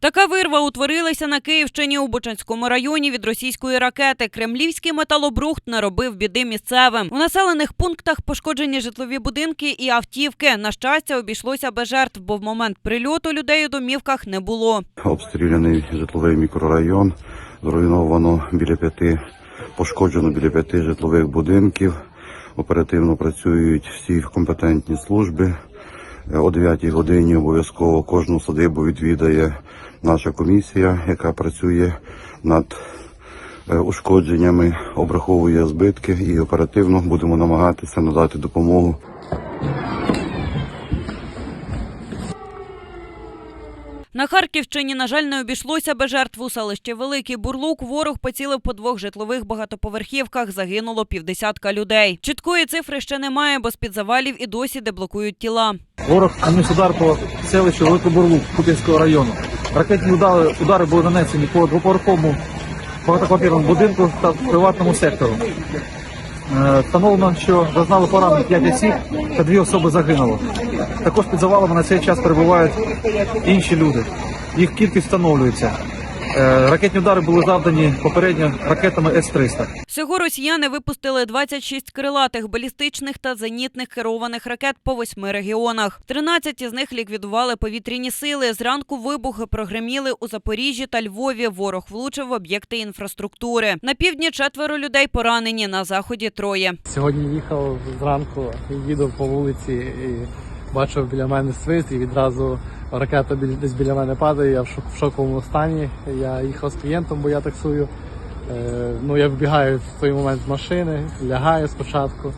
Така вирва утворилася на Київщині у Бучанському районі від російської ракети. Кремлівський металобрухт наробив біди місцевим. У населених пунктах пошкоджені житлові будинки і автівки. На щастя, обійшлося без жертв, бо в момент прильоту людей у домівках не було. Обстріляний житловий мікрорайон, зруйновано біля п'яти, пошкоджено біля п'яти житлових будинків. Оперативно працюють всі компетентні служби. О 9 годині обов'язково кожну садибу відвідає наша комісія, яка працює над е, ушкодженнями, обраховує збитки і оперативно будемо намагатися надати допомогу На Харківщині, на жаль, не обійшлося без жертв у селищі Великий Бурлук. Ворог поцілив по двох житлових багатоповерхівках. Загинуло півдесятка людей. Чіткої цифри ще немає, бо з-під завалів і досі деблокують тіла. Ворог наніс удар по селищу Великий Купінського району. Ракетні удари, удари були нанесені по двоповерховому багатоквартирному будинку та приватному сектору. Е, Встановлено, що зазнали поранень 5 осіб та дві особи загинуло. Також під завалами на цей час перебувають інші люди. Їх кількість встановлюється. Е, Ракетні удари були завдані попередньо ракетами С-300. Всього росіяни випустили 26 крилатих балістичних та зенітних керованих ракет по восьми регіонах. 13 із них ліквідували повітряні сили. Зранку вибухи прогреміли у Запоріжжі та Львові. Ворог влучив в об'єкти інфраструктури. На півдні четверо людей поранені, на заході троє. Сьогодні їхав зранку, їду по вулиці і бачив біля мене свист, і відразу ракета десь біля мене падає. Я в, шоковому стані. Я їхав з клієнтом, бо я таксую. Е, ну я вибігаю в той момент з машини, лягаю спочатку.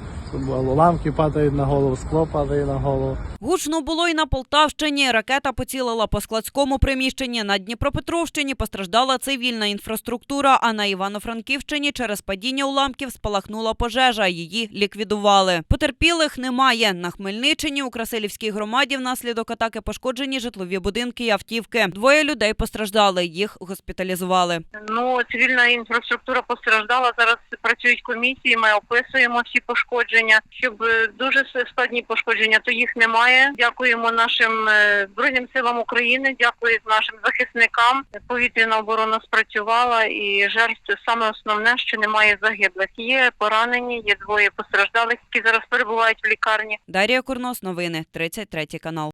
Уламки падають на голову, скло падає на голову. Гучно було й на Полтавщині. Ракета поцілила по складському приміщенні. На Дніпропетровщині постраждала цивільна інфраструктура. А на Івано-Франківщині через падіння уламків спалахнула пожежа. Її ліквідували. Потерпілих немає. На Хмельниччині у Красилівській громаді внаслідок атаки пошкоджені житлові будинки і автівки. Двоє людей постраждали. Їх госпіталізували. Ну, цивільна інфраструктура постраждала. Зараз працюють комісії. Ми описуємо всі пошкодження. Щоб е, дуже складні пошкодження, то їх немає. Дякуємо нашим е, збройним силам України. Дякую нашим захисникам. Повітряна оборона спрацювала і жертв це саме основне, що немає загиблих. Є поранені, є двоє постраждалих, які зараз перебувають в лікарні. Дар'я Курнос, новини 33 канал.